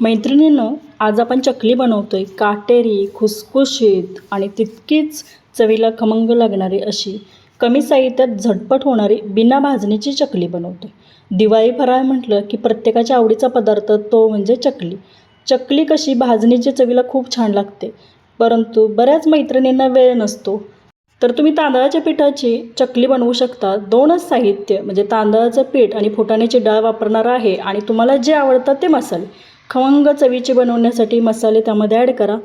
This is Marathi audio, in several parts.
मैत्रिणीनं आज आपण चकली बनवतो आहे काटेरी खुसखुशीत आणि तितकीच चवीला खमंग लागणारी अशी कमी साहित्यात झटपट होणारी बिना भाजणीची चकली बनवते दिवाळी फराळ म्हटलं की प्रत्येकाच्या आवडीचा पदार्थ तो म्हणजे चकली. चकली कशी भाजणीची चवीला खूप छान लागते. परंतु बऱ्याच मैत्रिणींना वेळ नसतो. तर तुम्ही तांदळाच्या पिठाची चकली बनवू शकता. दोनच साहित्य म्हणजे तांदळाचं पीठ आणि फुटाण्याची डाळ वापरणार आहे आणि तुम्हाला जे आवडतात ते मसाले. खमंग चवीची बनवण्यासाठी मसाले त्यामध्ये ॲड करा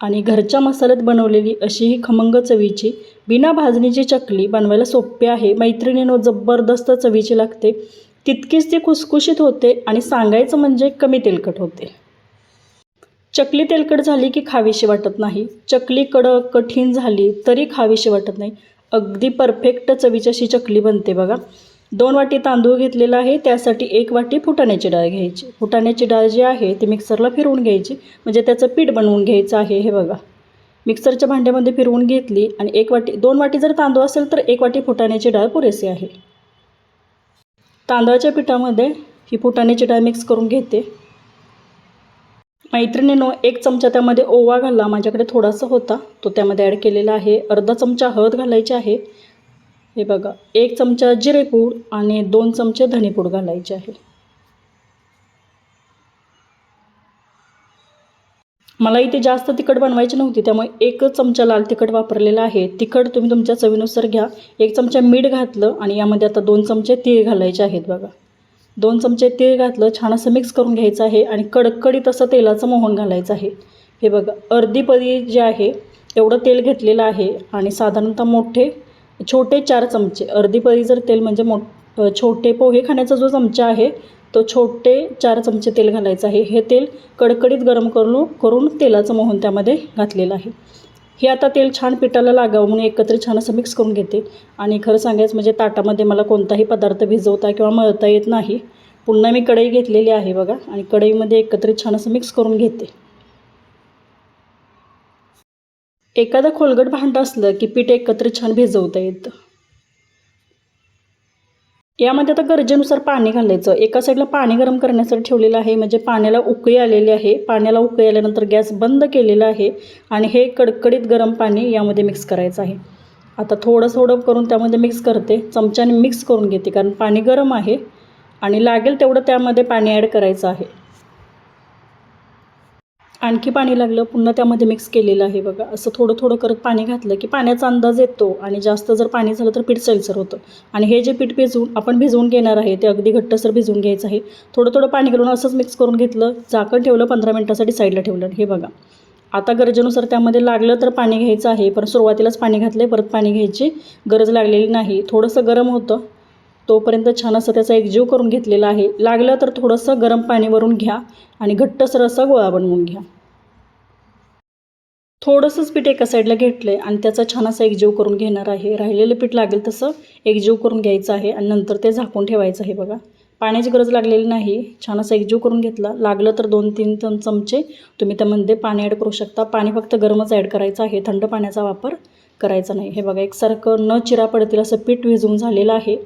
आणि घरच्या मसाल्यात बनवलेली अशी ही खमंग चवीची बिना भाजणीची चकली बनवायला सोपी आहे. मैत्रिणीनं जबरदस्त चवीची लागते. तितकीच ती खुसखुशीत होते आणि सांगायचं म्हणजे कमी तेलकट होते. चकली तेलकट झाली की खावीशी वाटत नाही. चकली कडक कठीण झाली तरी खावीशी वाटत नाही. अगदी परफेक्ट चवीची अशी चकली बनते बघा. दोन वाटी तांदूळ घेतलेला आहे त्यासाठी एक वाटी फुटाण्याची डाळ घ्यायची. फुटाण्याची डाळ जी आहे ती मिक्सरला फिरवून घ्यायची. म्हणजे त्याचं पीठ बनवून घ्यायचं आहे हे बघा. मिक्सरच्या भांड्यामध्ये फिरवून घेतली आणि एक वाटी दोन वाटी जर तांदूळ असेल तर एक वाटी फुटाण्याची डाळ पुरेशी आहे. तांदळाच्या पिठामध्ये ही फुटाण्याची डाळ मिक्स करून घेते. मैत्रिणीनो एक चमचा त्यामध्ये ओवा घाला. माझ्याकडे थोडासा होता. तो त्यामध्ये ॲड केलेला आहे. अर्धा चमचा हळद घालायची आहे. हे बघा एक चमचा जिरेपूड आणि दोन चमचे धनेपूड घालायचे आहे. मला इथे जास्त तिखट बनवायची नव्हती त्यामुळे एकच चमचा लाल तिखट वापरलेला आहे. तिखट तुम्ही तुमच्या चवीनुसार घ्या. एक चमचा मीठ घातलं आणि यामध्ये आता दोन चमचे तीळ घालायचे आहेत बघा. दोन चमचे तीळ घातलं छान असं मिक्स करून घ्यायचं आहे आणि कडकडीत असं तेलाचं मोहन घालायचं आहे. हे बघा अर्धी पदी जे आहे एवढं तेल घेतलेलं आहे आणि साधारणतः मोठे छोटे चार चमचे अर्धी पदी जर तेल म्हणजे मो छोटे पोहे खाण्याचा जो चमचा आहे तो छोटे चार चमचे तेल घालायचं आहे. हे तेल कडकडीत गरम करून करून तेलाचं मोहन त्यामध्ये घातलेलं आहे. हे आता तेल छान पिठाला लागावं म्हणून एकत्र छान असं मिक्स करून घेते. आणि खरं सांगायचं म्हणजे ताटामध्ये मला कोणताही पदार्थ भिजवता किंवा मळता येत नाही. पुन्हा मी कढई घेतलेली आहे बघा आणि कढईमध्ये एकत्रित छान असं मिक्स करून घेते. एखादं खोलगट भांडं असलं की पीठ एकत्रित छान भिजवता येतं. यामध्ये आता गरजेनुसार पाणी घालायचं. एका साईडला पाणी गरम करण्यासाठी ठेवलेलं आहे. म्हणजे पाण्याला उकळी आलेली आहे. पाण्याला उकळी आल्यानंतर गॅस बंद केलेला आहे. आणि हे कडकडीत गरम पाणी यामध्ये मिक्स करायचं आहे. आता थोडं थोडं करून त्यामध्ये मिक्स करते. चमच्याने मिक्स करून घेते. कारण पाणी गरम आहे. आणि लागेल तेवढं त्यामध्ये पाणी ॲड करायचं आहे. आणखी पाणी लागलं पुन्हा त्यामध्ये मिक्स केलेलं आहे बघा. असं थोडं थोडं करत पाणी घातलं की पाण्याचा अंदाज येतो आणि जास्त जर पाणी झालं तर पीठ सैलसर होतं. आणि हे जे पीठ भिजवून आपण भिजवून घेणार आहे ते अगदी घट्टसर भिजवून घ्यायचं आहे. थोडं थोडं पाणी घालून असंच मिक्स करून घेतलं झाकण ठेवलं पंधरा मिनटासाठी साईडला ठेवलं. हे बघा. आता गरजेनुसार त्यामध्ये लागलं तर पाणी घ्यायचं आहे पण सुरुवातीलाच पाणी घातलं आहे परत पाणी घ्यायची गरज लागलेली नाही. थोडंसं गरम होतं तोपर्यंत छान असं त्याचा एकजीव करून घेतलेला आहे. लागलं तर थोडंसं गरम पाणीवरून घ्या आणि घट्टसर असा गोळा बनवून घ्या. थोडंसंच पीठ एका साईडला घेतलं आहे आणि त्याचा छान असा एकजीव करून घेणार आहे. राहिलेलं पीठ लागेल तसं एकजीव करून घ्यायचं आहे आणि नंतर ते झाकून ठेवायचं आहे बघा. पाण्याची गरज लागलेली नाही. छान असा एकजीव करून घेतला. लागलं तर दोन तीन तन चमचे तुम्ही त्यामध्ये पाणी ॲड करू शकता. पाणी फक्त गरमच ॲड करायचं आहे. थंड पाण्याचा वापर करायचा नाही. हे बघा एकसारखं न चिरा पडतील असं पीठ भिजवून झालेलं आहे.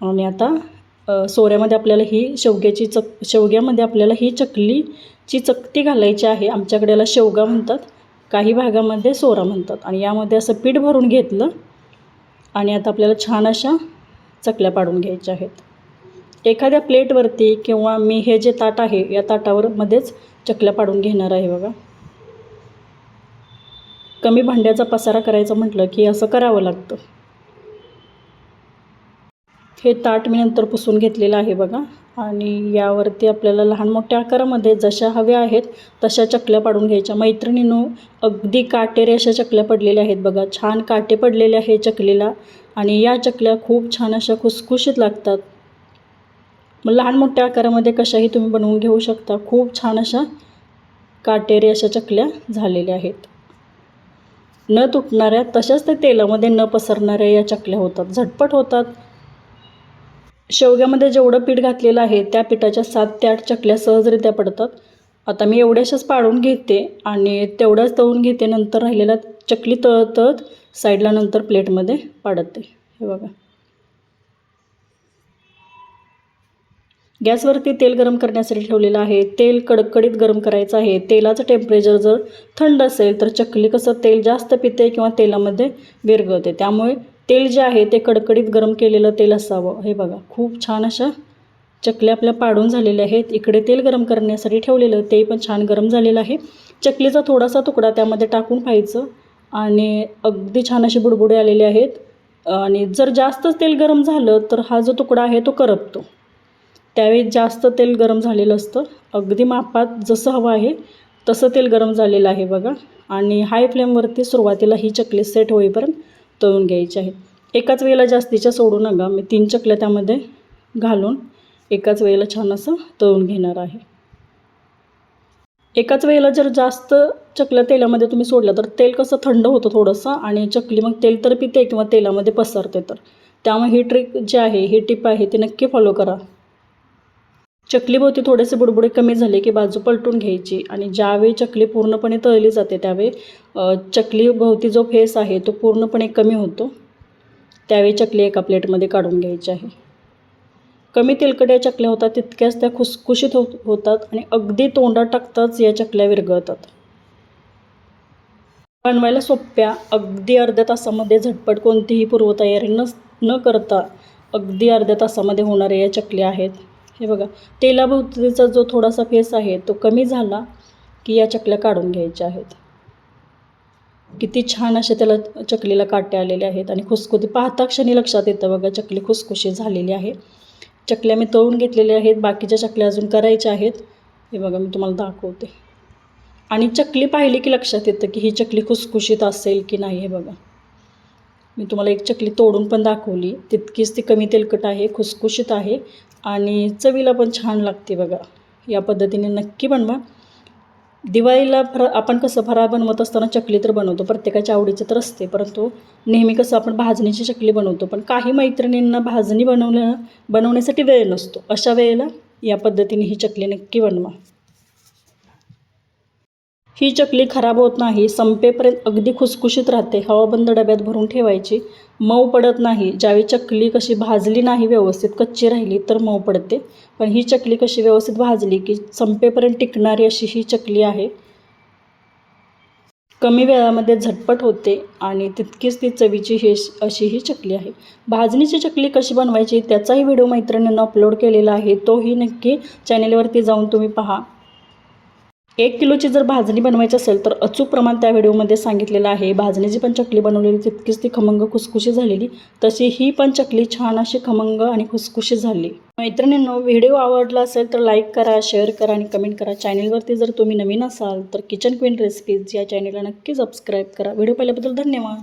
आणि आता सोऱ्यामध्ये आपल्याला ही शेवग्याची चक शेवग्यामध्ये आपल्याला ही चकलीची चकती घालायची आहे. आमच्याकडे याला शेवगा म्हणतात. काही भागामध्ये सोरा म्हणतात. आणि यामध्ये असं पीठ भरून घेतलं आणि आता आपल्याला छान अशा चकल्या पाडून घ्यायच्या आहेत. एखाद्या प्लेटवरती किंवा मी हे जे ताट आहे या ताटावर मध्येच चकल्या पाडून घेणार आहे बघा. कमी भांड्याचा पसारा करायचा म्हटलं की असं करावं लागतं. हे ताट मी नंतर पुसून घेतलेलं आहे बघा. आणि यावरती आपल्याला लहान मोठ्या आकारामध्ये जशा हव्या आहेत तशा चकल्या पाडून घ्यायच्या. मैत्रिणीनो अगदी काटेरे अशा चकल्या पडलेल्या आहेत बघा. छान काटे पडलेले आहे चकलीला. आणि या चकल्या खूप छान अशा खुसखुशीत लागतात. मग लहान मोठ्या आकारामध्ये कशाही तुम्ही बनवून घेऊ शकता. खूप छान अशा काटेरे अशा चकल्या झालेल्या आहेत. न तुटणाऱ्या तशाच त्या तेलामध्ये न पसरणाऱ्या या चकल्या होतात. झटपट होतात. शेवग्यामध्ये जेवढं पीठ घातलेलं आहे त्या पिठाच्या सात ते आठ चकल्या सहजरित्या पडतात. आता मी एवढ्याशाच पाडून घेते आणि तेवढ्याच तळून घेते नंतर राहिलेला चकली तळत तळत साईडला नंतर प्लेटमध्ये पाडते. हे बघा. गॅसवरती तेल गरम करण्यासाठी ठेवलेलं आहे. तेल कडकडीत गरम करायचं आहे. तेलाचं टेम्परेचर जर थंड असेल तर चकली कसं तेल जास्त पिते किंवा तेलामध्ये विरघळते. त्यामुळे तेल जे आहे ते कडकडीत गरम केलेलं तेल असावं. हे बघा खूप छान अशा चकल्या आपल्या पाडून झालेल्या आहेत. इकडे तेल गरम करण्यासाठी ठेवलेलं ते पण छान गरम झालेलं आहे. चकलीचा थोडासा तुकडा त्यामध्ये टाकून पाहायचं. आणि अगदी छान असे बुडबुडे आलेले आहेत. आणि जर जास्तच तेल गरम झालं तर हा जो तुकडा आहे तो करपतो. त्यावेळी जास्त तेल गरम झालेलं असतं. अगदी मापात जसं हवं आहे तसं तेल गरम झालेलं आहे बघा. आणि हाय फ्लेमवरती सुरुवातीला ही चकली सेट होईपर्यंत तळून घ्यायचे आहे एकाच वेळेला जास्तीच्या सोडू नका. मी तीन चकल्या त्यामध्ये घालून एकाच वेळेला छान असं तळून घेणार आहे. एकाच वेळेला जर जास्त चकल्या तेलामध्ये तुम्ही सोडल्या तर तेल कसं थंड होतं थोडंसं आणि चकली मग तेल तर पिते किंवा तेलामध्ये पसरते तर. त्यामुळे ही ट्रिक जी आहे ही टिप आहे ती नक्की फॉलो करा. चकलीभोवती थोडेसे बुडबुडे कमी झाले की बाजू पलटून घ्यायची आणि ज्यावेळी चकली पूर्णपणे तळली जाते त्यावेळी चकलीभोवती जो फेस आहे तो पूर्णपणे कमी होतो. त्यावेळी चकली एका प्लेटमध्ये काढून घ्यायची आहे. कमी तेलकट्या चकल्या होतात तितक्याच त्या खुसखुशीत होत होतात आणि अगदी तोंडात टाकताच या चकल्या विरघळतात. बनवायला सोप्या अगदी अर्ध्या तासामध्ये झटपट कोणतीही पूर्वतयारी न न करता अगदी अर्ध्या तासामध्ये होणाऱ्या या चकल्या आहेत. हे बघा तेलाभोवतीचा जो थोडासा फेस आहे तो कमी झाला की या चकल्या काढून घ्यायच्या आहेत. किती छान अशा त्याला चकलीला काटे आलेले आहेत आणि खुसखुती पाहता क्षणी लक्षात येतं बघा चकली खुसखुशी झालेली आहे. चकल्या मी तळून घेतलेल्या आहेत बाकीच्या चकल्या अजून करायच्या आहेत. हे बघा मी तुम्हाला दाखवते. आणि चकली पाहिली की लक्षात येतं की ही चकली खुसखुशीत असेल की नाही हे बघा. मी तुम्हाला एक चकली तोडून पण दाखवली. तितकीच ती कमी तेलकट आहे खुसखुशीत आहे. आणि चवीला पण छान लागते बघा. या पद्धतीने नक्की बनवा. दिवाळीला फरा आपण कसं फराळ बनवत असताना चकली तर बनवतो प्रत्येकाच्या आवडीचं तर असते परंतु नेहमी कसं आपण भाजणीची चकली बनवतो पण काही मैत्रिणींना भाजणी बनवल्या बनवण्यासाठी वेळ नसतो. अशा वेळेला या पद्धतीने ही चकली नक्की बनवा. ही चकली खराब होत नाही संपेपर्यंत अगदी खुसखुशीत राहते. हवाबंद डब्यात भरून ठेवायची. मऊ पडत नाही. ज्यावेळी चकली कशी भाजली नाही व्यवस्थित कच्ची राहिली तर मऊ पडते. पण ही चकली कशी व्यवस्थित भाजली की संपेपर्यंत टिकणारी अशी ही चकली आहे. कमी वेळामध्ये झटपट होते आणि तितकीच ती चवीची हे अशी ही चकली आहे. भाजणीची चकली कशी बनवायची त्याचाही व्हिडिओ मैत्रिणींना अपलोड केलेला आहे. तोही नक्की चॅनेलवरती जाऊन तुम्ही पहा. एक किलोची जर भाजणी बनवायची असेल तर अचूक प्रमाण त्या व्हिडिओमध्ये सांगितलेलं आहे. भाजणीची पण चकली बनवलेली तितकीच ती खमंग खुसखुशी झालेली. तशी ही पण चकली छान अशी खमंग आणि खुसखुशी झाली. मैत्रिणींनो व्हिडिओ आवडला असेल तर लाईक करा शेअर करा आणि कमेंट करा. चॅनेलवरती जर तुम्ही नवीन असाल तर किचन क्वीन रेसिपीज या चॅनेलला नक्की सबस्क्राईब करा. व्हिडिओ पाहिल्याबद्दल धन्यवाद.